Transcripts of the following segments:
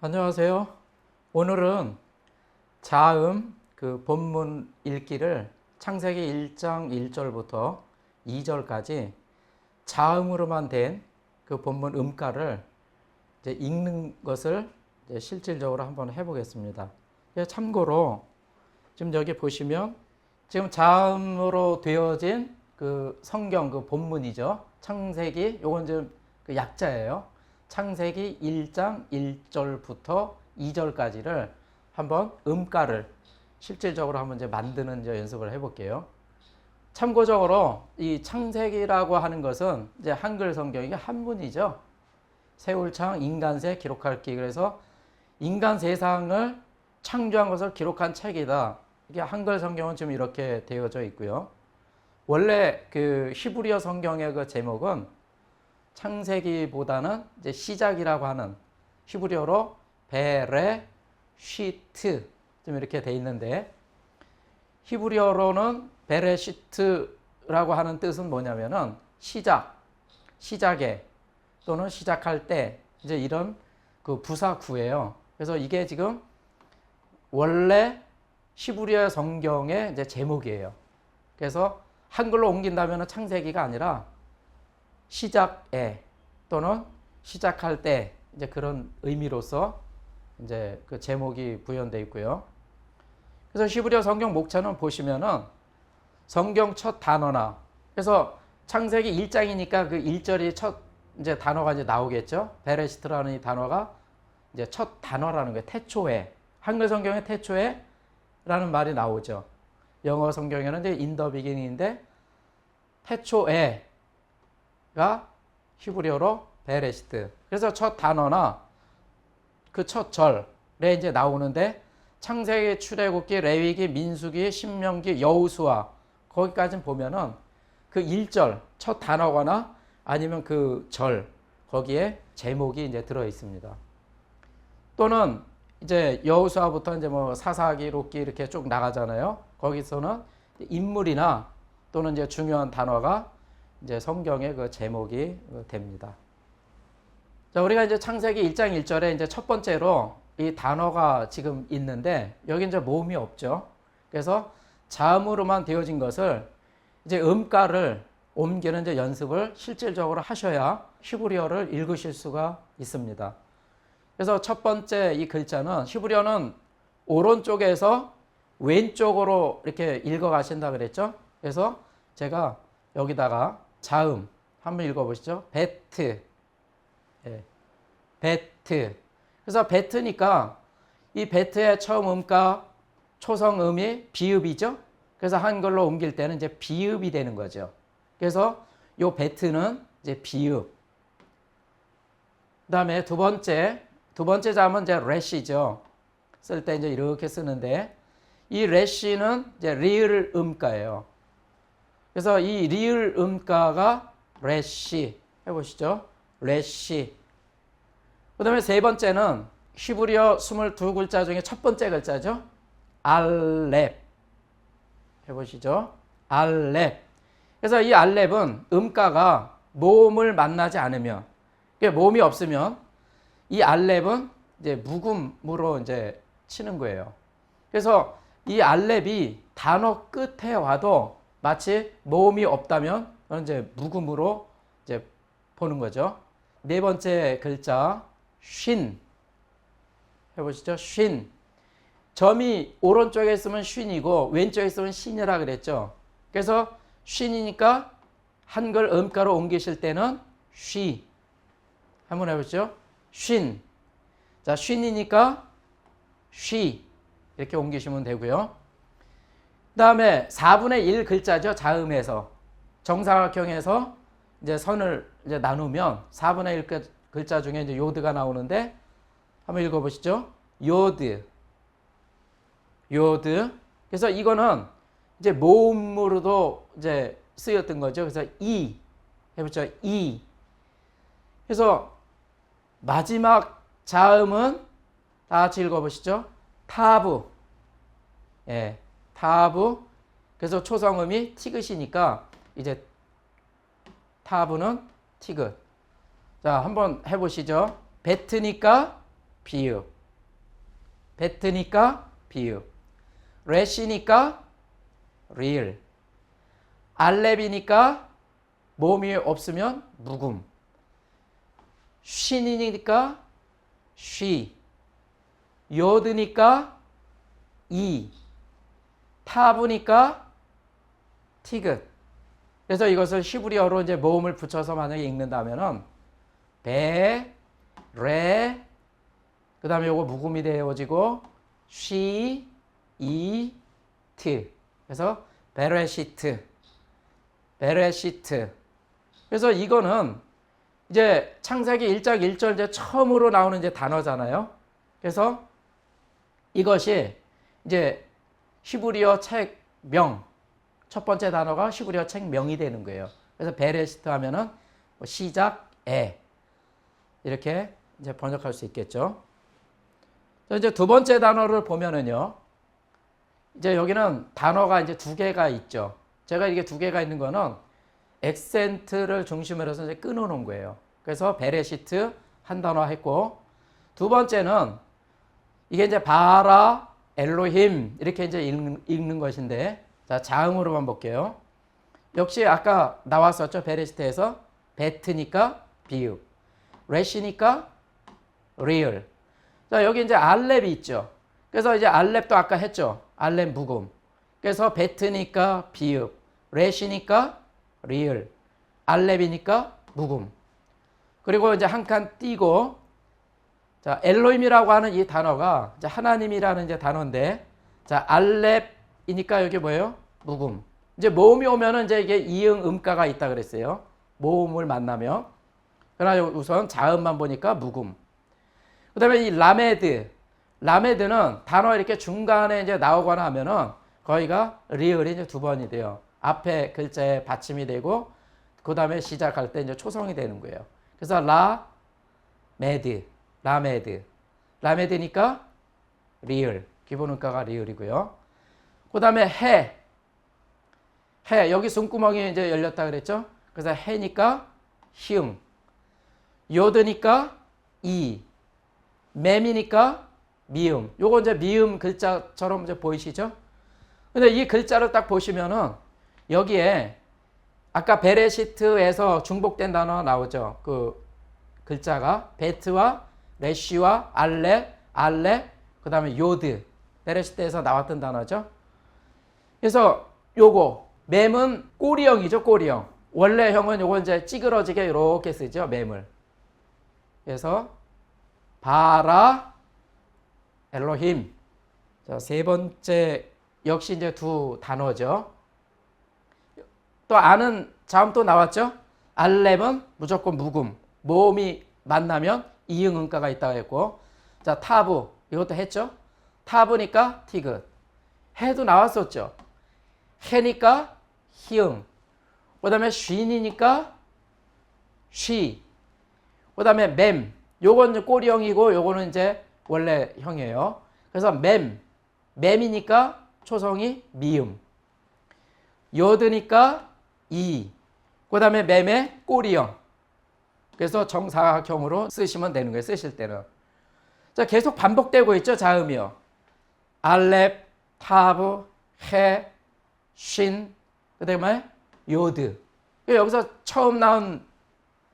안녕하세요. 오늘은 자음 그 본문 읽기를 창세기 1장 1절부터 2절까지 자음으로만 된 그 본문 음가를 이제 읽는 것을 이제 실질적으로 한번 해보겠습니다. 예, 참고로 지금 여기 보시면 지금 자음으로 되어진 그 성경 그 본문이죠. 창세기 요건 지금 그 약자예요. 창세기 1장 1절부터 2절까지를 한번 음가를 실질적으로 한번 이제 만드는 이제 연습을 해볼게요. 참고적으로 이 창세기라고 하는 것은 이제 한글 성경이 한문이죠. 세울창 인간세 기록할기 그래서 인간 세상을 창조한 것을 기록한 책이다. 이게 한글 성경은 지금 이렇게 되어져 있고요. 원래 그 히브리어 성경의 그 제목은 창세기보다는 이제 시작이라고 하는 히브리어로 베레 쉬트 좀 이렇게 돼 있는데 히브리어로는 베레시트라고 하는 뜻은 뭐냐면은 시작, 시작에 또는 시작할 때 이제 이런 그 부사구예요. 그래서 이게 지금 원래 히브리어 성경의 이제 제목이에요. 그래서 한글로 옮긴다면 창세기가 아니라 시작에 또는 시작할 때 이제 그런 의미로서 이제 그 제목이 부연돼 있고요. 그래서 히브리어 성경 목차는 보시면은 성경 첫 단어나 그래서 창세기 1장이니까 그 1절이 첫 이제 단어가 이제 나오겠죠. 베레시트라는 이 단어가 이제 첫 단어라는 거예요. 태초에 한글 성경의 태초에라는 말이 나오죠. 영어 성경에는 이제 인더 비기닝인데 태초에가 히브리어로 베레시트. 그래서 첫 단어나 그 첫 절에 이제 나오는데 창세기, 출애굽기, 레위기, 민수기, 신명기, 여우수아 거기까지 보면은 그 1절 첫 단어거나 아니면 그 절 거기에 제목이 이제 들어 있습니다. 또는 이제 여우수아부터 이제 뭐 사사기, 록기 이렇게 쭉 나가잖아요. 거기서는 인물이나 또는 이제 중요한 단어가 이제 성경의 그 제목이 됩니다. 자, 우리가 이제 창세기 1장 1절에 이제 첫 번째로 이 단어가 지금 있는데 여기 이제 모음이 없죠. 그래서 자음으로만 되어진 것을 이제 음가를 옮기는 이제 연습을 실질적으로 하셔야 히브리어를 읽으실 수가 있습니다. 그래서 첫 번째 이 글자는 히브리어는 오른쪽에서 왼쪽으로 이렇게 읽어 가신다 그랬죠. 그래서 제가 여기다가 자음 한번 읽어 보시죠. 베트. 예. 베트. 그래서 베트니까 이 베트의 처음 음가 초성 음이 비읍이죠. 그래서 한글로 옮길 때는 이제 비읍이 되는 거죠. 그래서 요 베트는 이제 비읍. 그다음에 두 번째 두 번째 자음은 이제 레시죠. 쓸 때 이제 이렇게 쓰는데 이 레시는 이제 리을 음가예요. 그래서 이 리을 음가가 레시 해보시죠. 레시. 그 다음에 세 번째는 히브리어 22글자 중에 첫 번째 글자죠. 알렙. 해보시죠. 알렙. 그래서 이 알렙은 음가가 모음을 만나지 않으면, 모음이 없으면 이 알렙은 이제 묵음으로 이제 치는 거예요. 그래서 이 알렙이 단어 끝에 와도 마치 모음이 없다면 이제 묵음으로 이제 보는 거죠. 네 번째 글자 쉰 해보시죠. 쉰 점이 오른쪽에 있으면 쉰이고 왼쪽에 있으면 신이라 그랬죠. 그래서 쉰이니까 한글 음가로 옮기실 때는 쉬 한번 해보죠. 쉰. 자, 쉰이니까 쉬 이렇게 옮기시면 되고요. 그 다음에 4분의 1 글자죠. 자음에서 정사각형에서 이제 선을 이제 나누면 4분의 1 글자 중에 이제 요드가 나오는데 한번 읽어보시죠. 요드. 요드. 그래서 이거는 이제 모음으로도 이제 쓰였던 거죠. 그래서 이 해보죠. 이. 그래서 마지막 자음은 다 같이 읽어보시죠. 타브. 예, 타브. 그래서 초성음이 티귿이니까 이제 타브는 티귿. 자, 한번 해보시죠. 뱉으니까 비읍. 뱉으니까 비읍. 래시니까 리을. 알렙이니까 몸이 없으면 묵음. 쉰이니까 쉬. 요드니까 이. 타브니까 티귿. 그래서 이것을 히브리어로 이제 모음을 붙여서 만약에 읽는다면은 배, 레, 그 다음에 요거 묵음이 되어지고 쉬, 이, 트. 그래서 베레시트, 베레시트. 그래서 이거는 이제 창세기 1장 1절 이제 처음으로 나오는 이제 단어잖아요. 그래서 이것이 이제 히브리어 책명 첫 번째 단어가 히브리어 책명이 되는 거예요. 그래서 베레시트 하면은 뭐 시작 에 이렇게 이제 번역할 수 있겠죠. 자, 이제 두 번째 단어를 보면은요. 이제 여기는 단어가 이제 두 개가 있죠. 제가 이게 두 개가 있는 거는 액센트를 중심으로 해서 이제 끊어 놓은 거예요. 그래서 베레시트 한 단어 했고 두 번째는 이게 이제 바라 엘로힘 이렇게 이제 읽는, 읽는 것인데 자 자음으로만 볼게요. 역시 아까 나왔었죠 베레시트에서 베트니까 비읍, 레시니까 리얼. 자 여기 이제 알렙이 있죠. 그래서 이제 알렙도 아까 했죠. 알렙 묵음. 그래서 베트니까 비읍, 레시니까 리얼, 알렙이니까 묵음. 그리고 이제 한 칸 띄고 자 엘로임이라고 하는 이 단어가 하나님이라는 이제 단어인데 자 알렙이니까 여기 뭐예요? 묵음. 이제 모음이 오면은 이제 이게 이응 음가가 있다 그랬어요. 모음을 만나면 그러나 우선 자음만 보니까 묵음. 그다음에 이 라메드 라메드는 단어 이렇게 중간에 이제 나오거나 하면은 거기가 리을이 이제 두 번이 돼요. 앞에 글자에 받침이 되고 그다음에 시작할 때 이제 초성이 되는 거예요. 그래서 라 메드 라메드 라메드니까 리을 기본 음가가 리을이고요. 그 다음에 해. 해 여기 숨구멍이 이제 열렸다 그랬죠? 그래서 해니까 히응. 요드니까 이. 맴이니까 미음. 요거 이제 미음 글자처럼 이제 보이시죠? 근데 이 글자를 딱 보시면은 여기에 아까 베레시트에서 중복된 단어가 나오죠. 그 글자가 베트와 레시와 알레, 알레, 그 다음에 요드. 베레시트에서 나왔던 단어죠. 그래서 요거 맴은 꼬리형이죠, 꼬리형. 원래 형은 요거 이제 찌그러지게 이렇게 쓰죠, 맴을. 그래서 바라 엘로힘. 자, 세 번째 역시 이제 두 단어죠. 또 아는 자음 또 나왔죠? 알렙은 무조건 묵음. 모음이 만나면 이응 음가가 있다고 했고. 자, 타브. 이것도 했죠? 타브니까 티귿. 해도 나왔었죠. 해니까 히응. 그 다음에 쉰이니까 쉬. 그 다음에 맴. 요건 꼬리형이고 요거는 이제 원래 형이에요. 그래서 맴. 맴이니까 초성이 미음. 요드니까 이. 그 다음에 맴의 꼬리형. 그래서 정사각형으로 쓰시면 되는 거예요. 쓰실 때는. 자, 계속 반복되고 있죠, 자음이요. 알렙, 타브, 해, 쉰, 그다음에 요드. 여기서 처음 나온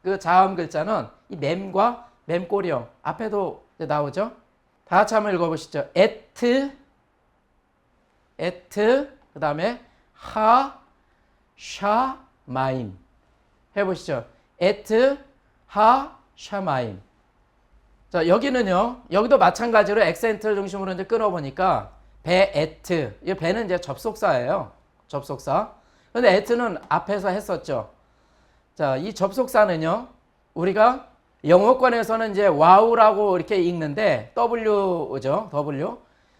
그 자음 글자는 이 맴과 맴꼬리형 앞에도 나오죠. 다 같이 한번 읽어보시죠. 에트, 에트, 그 다음에 하, 샤, 마임. 해보시죠. 에트, 하, 샤, 마임. 자, 여기는요, 여기도 마찬가지로 액센트를 중심으로 이제 끊어 보니까 배, 에트. 이 배는 이제 접속사예요. 접속사. 근데 에트는 앞에서 했었죠. 자, 이 접속사는요, 우리가 영어권에서는 이제 와우라고 이렇게 읽는데 W죠, W.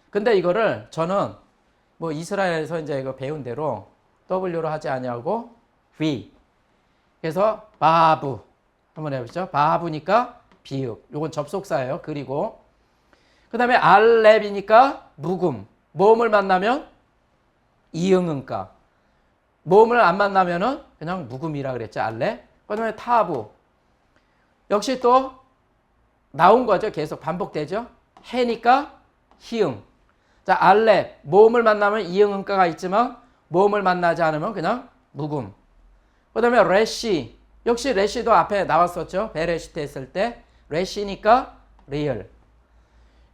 근데 이거를 저는 뭐 이스라엘에서 이제 이거 배운 대로 W로 하지 아니하고 V. 그래서 바부 한번 해보시죠. 바부니까 비읍. 요건 접속사예요. 그리고 그 다음에 알렙이니까 묵음. 모음을 만나면 이응음가. 모음을 안 만나면은 그냥 묵음이라 그랬죠. 알렙. 그 다음에 타부. 역시 또 나온 거죠. 계속 반복되죠. 해니까 희응. 자, 알렙. 모음을 만나면 이응음가가 있지만 모음을 만나지 않으면 그냥 묵음. 그 다음에 레시. 역시 레시도 앞에 나왔었죠. 베레시트 했을 때 레시니까 리얼.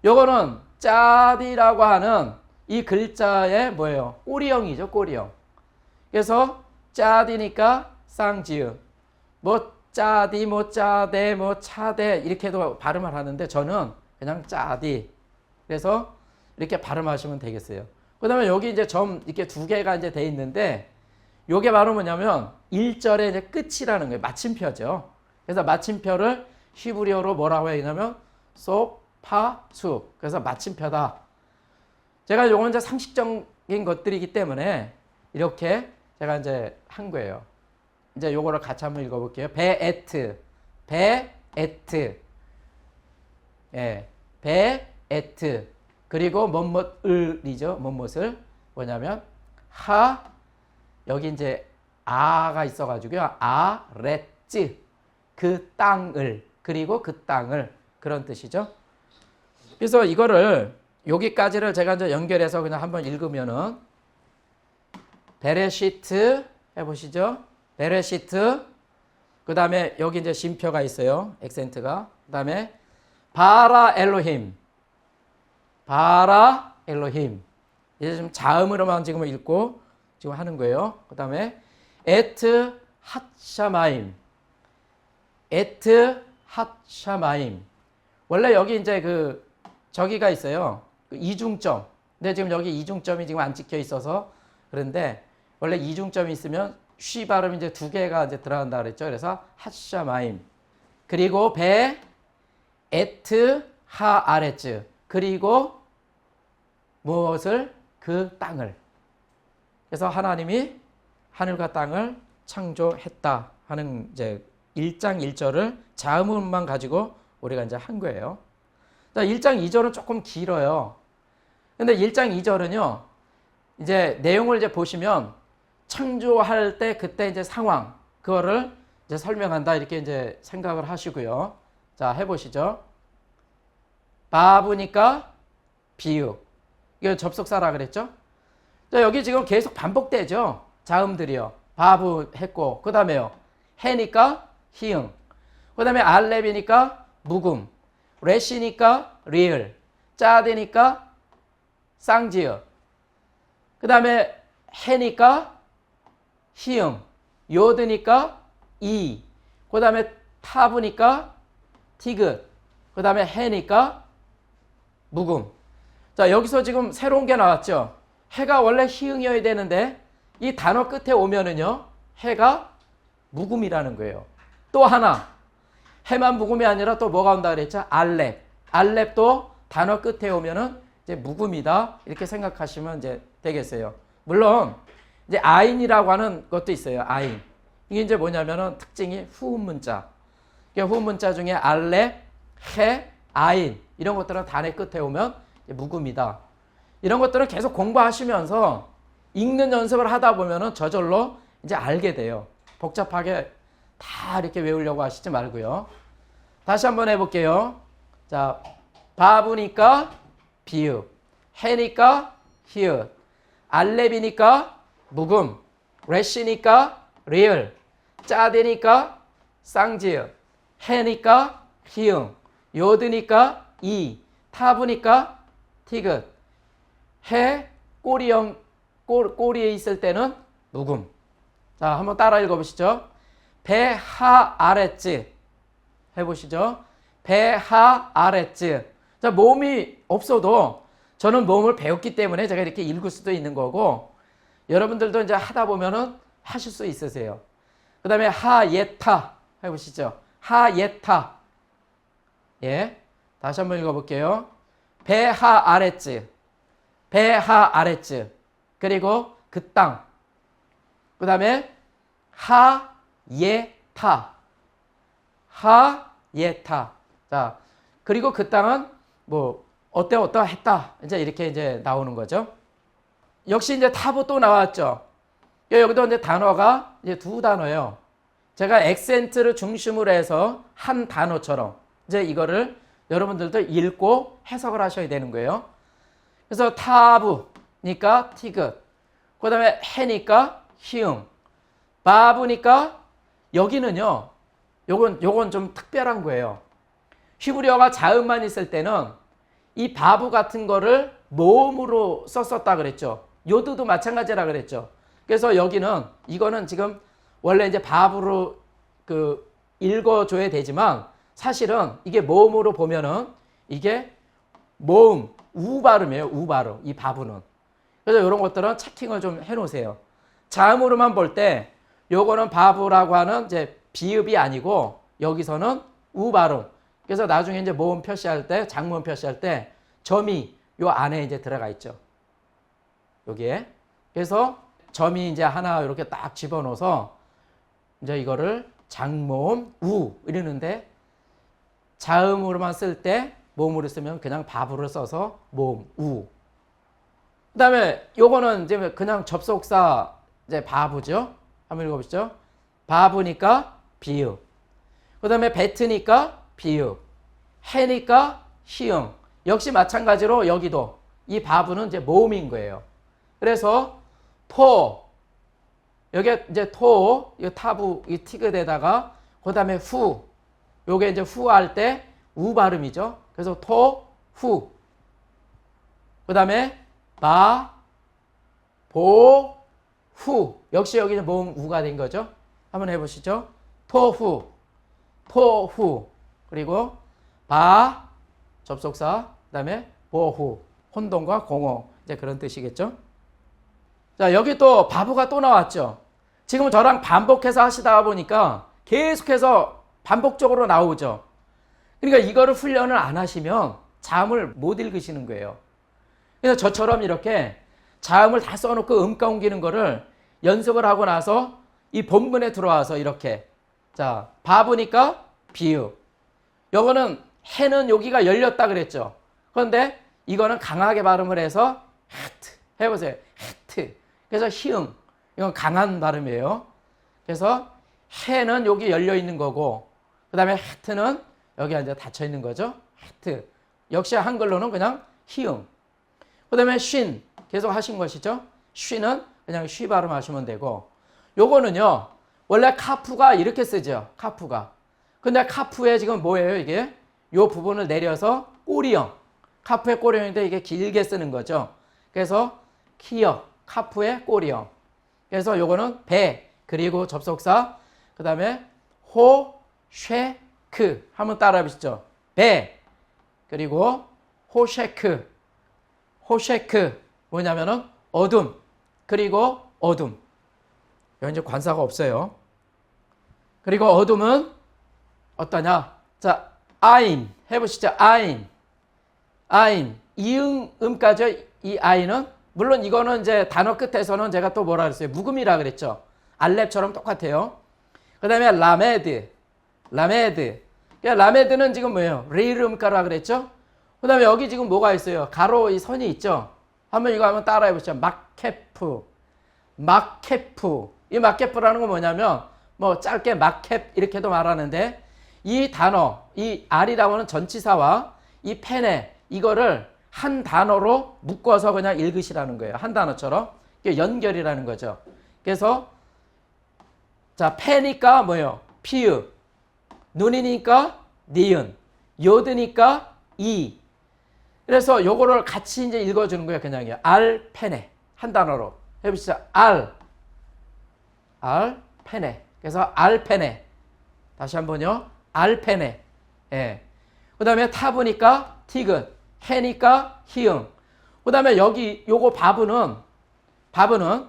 요거는 짜디라고 하는 이 글자의 뭐예요? 꼬리형이죠, 꼬리형. 그래서 짜디니까 쌍지읒. 뭐 짜디, 뭐 짜대, 뭐 차대 이렇게도 발음을 하는데 저는 그냥 짜디. 그래서 이렇게 발음하시면 되겠어요. 그다음에 여기 이제 점 이렇게 두 개가 이제 돼 있는데 요게 바로 뭐냐면 1절의 이제 끝이라는 거예요. 마침표죠. 그래서 마침표를 히브리어로 뭐라고 해야 되냐면 속, 파, 수. 그래서 마침표다. 제가 요건 이제 상식적인 것들이기 때문에 이렇게 제가 이제 한 거예요. 이제 요거를 같이 한번 읽어볼게요. 베에트, 베에트, 예, 베에트. 그리고 뭐뭇을이죠. 뭐뭇을 뭐냐면 하 여기 이제 아가 있어가지고요. 아 레츠 그 땅을 그리고 그 땅을 그런 뜻이죠. 그래서 이거를 여기까지를 제가 이제 연결해서 그냥 한번 읽으면은 베레시트 해보시죠. 베레시트. 그 다음에 여기 이제 쉼표가 있어요. 액센트가. 그 다음에 바라 엘로힘. 바라 엘로힘. 이제 좀 자음으로만 지금 읽고 지금 하는 거예요. 그 다음에 에트 핫샤마임. 에트 핫샤마임. 원래 여기 이제 그 저기가 있어요. 그 이중점. 근데 지금 여기 이중점이 지금 안 찍혀 있어서 그런데 원래 이중점이 있으면 쉬 발음이 이제 두 개가 이제 들어간다 그랬죠. 그래서 핫샤마임. 그리고 배 에트 하 아레츠. 그리고 무엇을 그 땅을. 그래서 하나님이 하늘과 땅을 창조했다 하는 이제 1장 1절을 자음만 가지고 우리가 이제 한 거예요. 1장 2절은 조금 길어요. 근데 1장 2절은요. 이제 내용을 이제 보시면 창조할 때 그때 이제 상황 그거를 이제 설명한다 이렇게 이제 생각을 하시고요. 자, 해 보시죠. 바브니까 비유. 이거 접속사라 그랬죠? 자, 여기 지금 계속 반복되죠. 자음들이요. 바브 했고 그 다음에요. 해니까 희응. 그 다음에 알렙이니까 묵음. 레시니까 리을. 짜되니까 쌍지어. 그 다음에 해니까 희응. 요드니까 이. 그 다음에 타브니까 티긋. 그 다음에 해니까 묵음. 자, 여기서 지금 새로운 게 나왔죠. 해가 원래 희응이어야 되는데 이 단어 끝에 오면은요. 해가 묵음이라는 거예요. 또 하나. 해만 묵음이 아니라 또 뭐가 온다 그랬죠? 알렙. 알렙도 단어 끝에 오면은 이제 묵음이다. 이렇게 생각하시면 이제 되겠어요. 물론 이제 아인이라고 하는 것도 있어요. 아인. 이게 이제 뭐냐면은 특징이 후음 문자. 후음 문자 중에 알렙, 해, 아인 이런 것들은 단의 끝에 오면 묵음이다. 이런 것들을 계속 공부하시면서 읽는 연습을 하다 보면은 저절로 이제 알게 돼요. 복잡하게 다 이렇게 외우려고 하시지 말고요. 다시 한번 해볼게요. 자, 바브니까 비읍, 해니까 히읗, 알렙이니까 묵음, 레시니까 리을, 짜대니까 쌍지읒, 해니까 히응, 요드니까 이, 타브니까 티긋, 해 꼬리형 꼬, 꼬리에 있을 때는 묵음. 자, 한번 따라 읽어보시죠. 배하 아랫지 해보시죠. 배하 아랫지. 자, 몸이 없어도 저는 몸을 배웠기 때문에 제가 이렇게 읽을 수도 있는 거고 여러분들도 이제 하다 보면은 하실 수 있으세요. 그 다음에 하예타 해보시죠. 하예타. 예. 다시 한번 읽어볼게요. 배하 아랫지. 배하 아랫지. 그리고 그 땅. 그 다음에 하 예타. 하 예타. 자, 그리고 그 땅은 뭐 어때 어떠 했다. 이제 이렇게 이제 나오는 거죠. 역시 이제 타부 또 나왔죠. 여기도 이제 단어가 이제 두 단어예요. 제가 액센트를 중심으로 해서 한 단어처럼 이제 이거를 여러분들도 읽고 해석을 하셔야 되는 거예요. 그래서 타부니까 티귿, 그 다음에 해니까 희응, 바부니까 여기는요. 요건 요건 좀 특별한 거예요. 히브리어가 자음만 있을 때는 이 바부 같은 거를 모음으로 썼었다 그랬죠. 요드도 마찬가지라 그랬죠. 그래서 여기는 이거는 지금 원래 이제 바부로 그 읽어줘야 되지만 사실은 이게 모음으로 보면은 이게 모음 우 발음이에요. 우 발음 이 바부는. 그래서 이런 것들은 체킹을 좀 해놓으세요. 자음으로만 볼 때 요거는 바부라고 하는 이제 비읍이 아니고 여기서는 우 발음. 그래서 나중에 이제 모음 표시할 때 장모음 표시할 때 점이 요 안에 이제 들어가 있죠. 여기에. 그래서 점이 이제 하나 이렇게 딱 집어넣어서 이제 이거를 장모음 우 이러는데 자음으로만 쓸 때 모음으로 쓰면 그냥 바부를 써서 모음 우. 그다음에 요거는 이제 그냥 접속사 이제 바부죠. 한번 읽어보시죠. 바부니까 비읍. 그다음에 뱉으니까 비읍. 해니까 시응. 역시 마찬가지로 여기도 이 바부는 이제 모음인 거예요. 그래서 토 여기 이제 토, 이 타부, 이 티귿에다가 그다음에 후 요게 이제 후할 때 우 발음이죠. 그래서 토, 후. 그 다음에 바, 보, 후. 역시 여기 모음 우가 된 거죠. 한번 해보시죠. 토 후, 토 후. 그리고 바, 접속사. 그 다음에 보 후, 혼동과 공호. 이제 그런 뜻이겠죠. 자, 여기 또 바보가 또 나왔죠. 지금 저랑 반복해서 하시다 보니까 계속해서 반복적으로 나오죠. 그러니까 이거를 훈련을 안 하시면 자음을 못 읽으시는 거예요. 그래서 저처럼 이렇게 자음을 다 써놓고 음가 옮기는 거를 연습을 하고 나서 이 본문에 들어와서 이렇게 자 바보니까 비읍 요거는 해는 여기가 열렸다 그랬죠. 그런데 이거는 강하게 발음을 해서 하트 해보세요. 하트 그래서 희응 이건 강한 발음이에요. 그래서 해는 여기 열려 있는 거고 그 다음에 하트는 여기 이제 닫혀 있는 거죠. 하트 역시 한글로는 그냥 희응 그 다음에 쉰 계속 하신 것이죠. 쉬는 그냥 쉬 발음하시면 되고 요거는요 원래 카프가 이렇게 쓰죠. 카프가 근데 카프에 지금 뭐예요 이게 요 부분을 내려서 꼬리형 카프의 꼬리형인데 이게 길게 쓰는 거죠. 그래서 키어 카프의 꼬리형 그래서 요거는 배 그리고 접속사 그 다음에 호, 쉐 크 한번 따라해 보시죠. 배 그리고 호쉐크 호쉐크 뭐냐면은 어둠 그리고 어둠 여기 이제 관사가 없어요. 그리고 어둠은 어떠냐? 자, 아인 해보시죠. 아인, 아인 이응 음까죠. 이 아인은 물론 이거는 이제 단어 끝에서는 제가 또 뭐라 그랬어요? 묵음이라 그랬죠. 알렙처럼 똑같아요. 그 다음에 라메드, 라메드. 라메드는 지금 뭐예요? 레일 음가라 그랬죠. 그 다음에 여기 지금 뭐가 있어요? 가로 이 선이 있죠. 한번 이거 한번 따라해 보시죠. 마케프, 마케프. 이 마케프라는 건 뭐냐면 뭐 짧게 마켓 이렇게도 말하는데 이 단어, 이 R이라고 하는 전치사와 이 펜에 이거를 한 단어로 묶어서 그냥 읽으시라는 거예요. 한 단어처럼. 이게 연결이라는 거죠. 그래서 자, 펜이니까 뭐예요? 피읍. 눈이니까 니은. 요드니까 이. 그래서 요거를 같이 이제 읽어주는 거예요. 그냥요. 알, 펜에. 한 단어로. 해보시죠. 알. 알, 펜에. 그래서 알펜에. 다시 한 번요. 알펜에. 예. 그 다음에 타브니까 티귿. 해니까 희응. 그 다음에 여기 요거 바브는, 바브는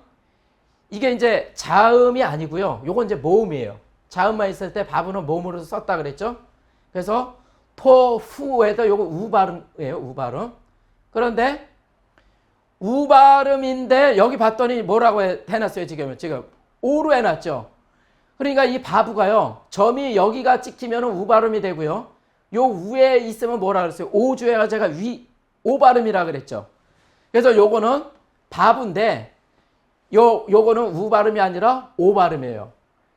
이게 이제 자음이 아니고요. 요건 이제 모음이에요. 자음만 있을 때 바브는 모음으로 썼다 그랬죠. 그래서 토후에도 요거 우 발음이에요. 우 발음. 그런데 우 발음인데 여기 봤더니 뭐라고 해, 해놨어요. 지금 지금 오로 해놨죠. 그러니까 이 바부가요. 점이 여기가 찍히면 우 발음이 되고요. 요 위에 있으면 뭐라 그랬어요? 오주에가 제가 위, 오 발음이라 그랬죠. 그래서 요거는 바부인데 요, 요거는 우 발음이 아니라 오 발음이에요.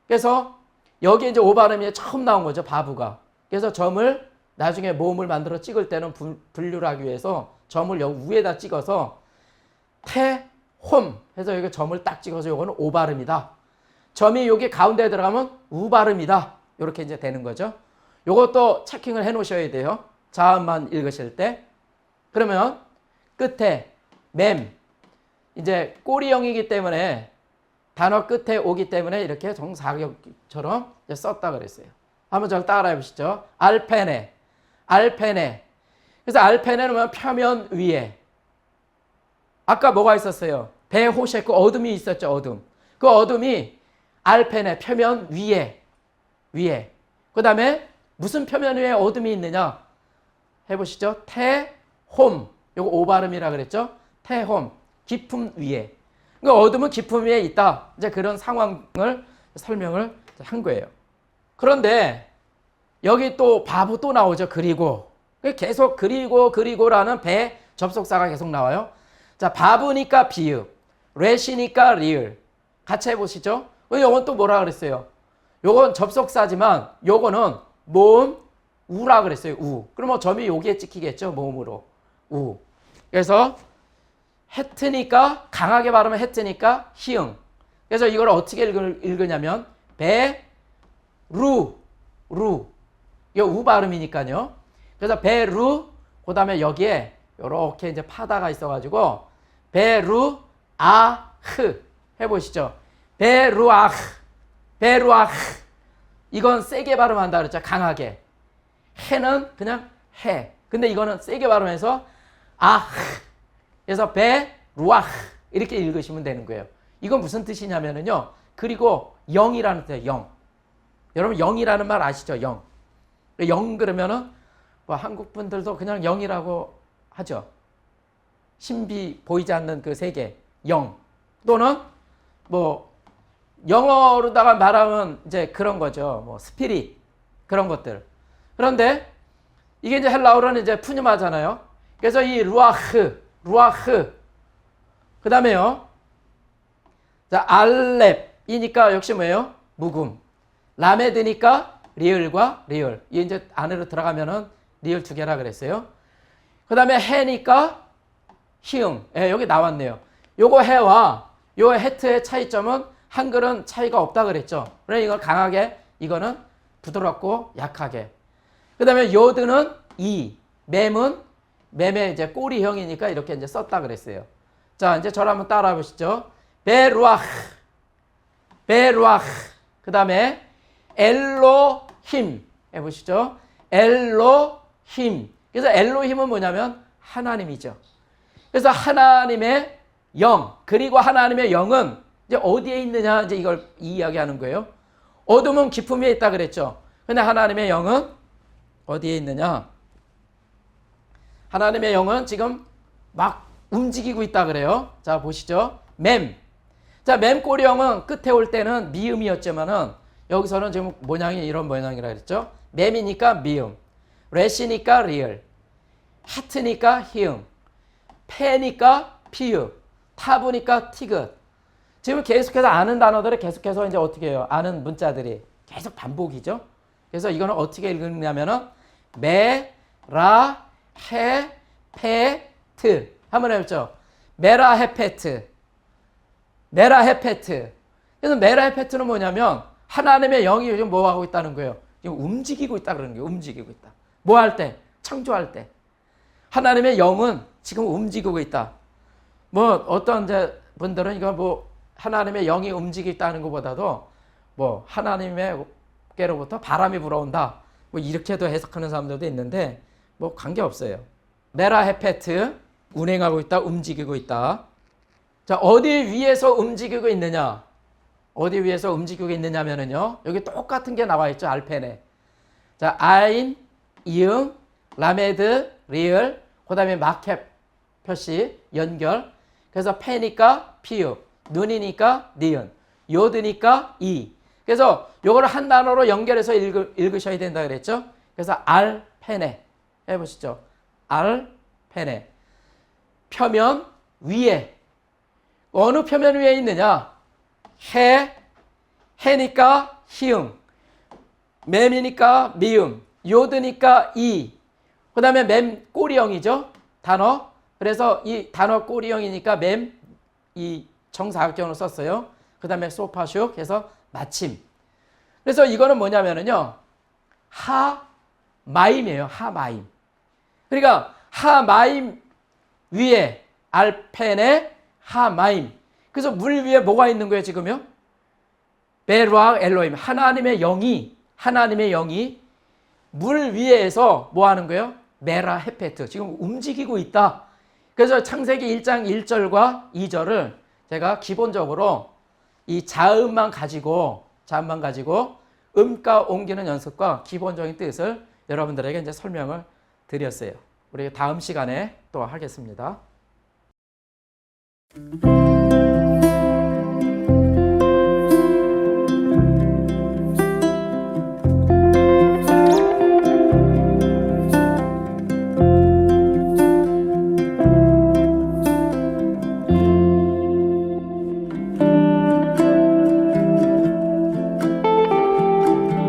그래서 여기 이제 오 발음이 처음 나온 거죠. 바부가. 그래서 점을 나중에 모음을 만들어 찍을 때는 분- 분류를 하기 위해서 점을 여기 위에다 찍어서 태 홈 해서 여기 점을 딱 찍어서 요거는 오 발음이다. 점이 여기 가운데에 들어가면 우 발음이다. 이렇게 이제 되는 거죠. 요것도 체킹을 해 놓으셔야 돼요. 자음만 읽으실 때. 그러면 끝에 맴 이제 꼬리형이기 때문에 단어 끝에 오기 때문에 이렇게 정사격처럼 이제 썼다 그랬어요. 한번 저를 따라해 보시죠. 알페네, 알페네. 그래서 알페네는 뭐냐면 표면 위에. 아까 뭐가 있었어요? 배 호시했고 어둠이 있었죠. 어둠. 그 어둠이 알페네 표면 위에, 위에. 그 다음에 무슨 표면 위에 어둠이 있느냐? 해보시죠. 태홈. 요거 오발음이라 그랬죠. 태홈. 깊음 위에. 그러니까 어둠은 깊음 위에 있다. 이제 그런 상황을 설명을 한 거예요. 그런데 여기 또 바보 또 나오죠. 그리고 계속 그리고 그리고라는 배 접속사가 계속 나와요. 자 바보니까 비읍, 레시니까 리을 같이 해보시죠. 요건 또 뭐라 그랬어요? 요건 접속사지만 요거는 모음 우라 그랬어요. 우. 그러면 점이 여기에 찍히겠죠. 모음으로 우. 그래서 해트니까 강하게 발음은 해트니까 히응. 그래서 이걸 어떻게 읽을, 읽으냐면 배, 루, 루. 이거 우 발음이니까요. 그래서 배루, 그 다음에 여기에 이렇게 이제 파다가 있어 가지고 배루, 아흐 해 보시죠. 배루아흐, 배루아흐. 이건 세게 발음한다 그랬죠. 강하게. 해는 그냥 해. 근데 이거는 세게 발음해서 아흐. 그래서 배, 루아흐 이렇게 읽으시면 되는 거예요. 이건 무슨 뜻이냐면은요. 그리고 영이라는 뜻이에요. 영. 여러분 영이라는 말 아시죠? 영. 영 그러면은 뭐 한국 분들도 그냥 영이라고 하죠. 신비 보이지 않는 그 세계 영 또는 뭐 영어로다가 말하면 이제 그런 거죠. 뭐 스피릿 그런 것들. 그런데 이게 이제 헬라어로는 이제 푸뉴마잖아요. 그래서 이 루아흐 루아흐 그 다음에요. 자 알렙이니까 역시 뭐예요? 묵음. 라메드니까 리을과 리을. 이 이제 안으로 들어가면은 리을 두 개라 그랬어요. 그 다음에 해니까 히응. 예, 여기 나왔네요. 요거 해와 요 해트의 차이점은 한글은 차이가 없다 그랬죠. 그래 이걸 강하게 이거는 부드럽고 약하게. 그 다음에 요드는 이, 맴은 맴의 이제 꼬리형이니까 이렇게 이제 썼다 그랬어요. 자, 이제 저를 한번 따라해 보시죠. 베루아흐, 베루아흐. 그 다음에 엘로힘 해보시죠. 엘로힘. 그래서 엘로힘은 뭐냐면 하나님이죠. 그래서 하나님의 영 그리고 하나님의 영은 이제 어디에 있느냐 이제 이걸 이야기하는 거예요. 어둠은 깊음 위에 있다 그랬죠. 근데 하나님의 영은 어디에 있느냐? 하나님의 영은 지금 막 움직이고 있다 그래요. 자 보시죠. 맴. 자 맴꼬리형은 끝에 올 때는 미음이었지만은 여기서는 지금 모양이 이런 모양이라 그랬죠. 맴이니까 미음, 레시니까 리을, 하트니까 히응, 패니까 피읍, 타부니까 티귿. 지금 계속해서 아는 단어들을 계속해서 이제 어떻게 해요? 아는 문자들이 계속 반복이죠. 그래서 이거는 어떻게 읽느냐면은 메, 라, 헤, 페, 트. 한번 해보죠. 메라 헤페트. 메라 헤페트. 그래서 메라 헤페트는 뭐냐면 하나님의 영이 요즘 뭐 하고 있다는 거예요? 지금 움직이고 있다 그러는 거예요. 움직이고 있다. 뭐 할 때? 창조할 때. 하나님의 영은 지금 움직이고 있다. 뭐 어떤 이제 분들은 이거 뭐 하나님의 영이 움직이고 있다는 것보다도 뭐 하나님의께로부터 바람이 불어온다. 뭐 이렇게도 해석하는 사람들도 있는데 뭐 관계 없어요. 메라 헤페트 운행하고 있다, 움직이고 있다. 자 어디 위에서 움직이고 있느냐? 어디 위에서 움직이고 있느냐면은요 여기 똑같은 게 나와 있죠 알펜에. 자 아인, 이응, 라메드, 리을, 그다음에 마켓 표시 연결. 그래서 페니까 피읍, 눈이니까 니은, 요드니까 이. 그래서 요거를 한 단어로 연결해서 읽으, 읽으셔야 된다 그랬죠. 그래서 알페네 해보시죠. 알 페네 표면 위에 어느 표면 위에 있느냐? 해 해니까 히응 맴이니까 미음, 요드니까 이. 그 다음에 맴 꼬리형이죠. 단어. 그래서 이 단어 꼬리형이니까 맴 이 정사각형으로 썼어요. 그 다음에 소파슉 해서 마침. 그래서 이거는 뭐냐면은요. 하 마임이에요. 하 마임. 그러니까 하 마임 위에 알펜의 하 마임. 그래서 물 위에 뭐가 있는 거예요, 지금요? 베르악 엘로임 하나님의 영이 하나님의 영이 물 위에서 뭐 하는 거예요? 메라 헤페트 지금 움직이고 있다. 그래서 창세기 1장 1절과 2절을 제가 기본적으로 이 자음만 가지고 자음만 가지고 음가 옮기는 연습과 기본적인 뜻을 여러분들에게 이제 설명을 드렸어요. 우리 다음 시간에 또 하겠습니다.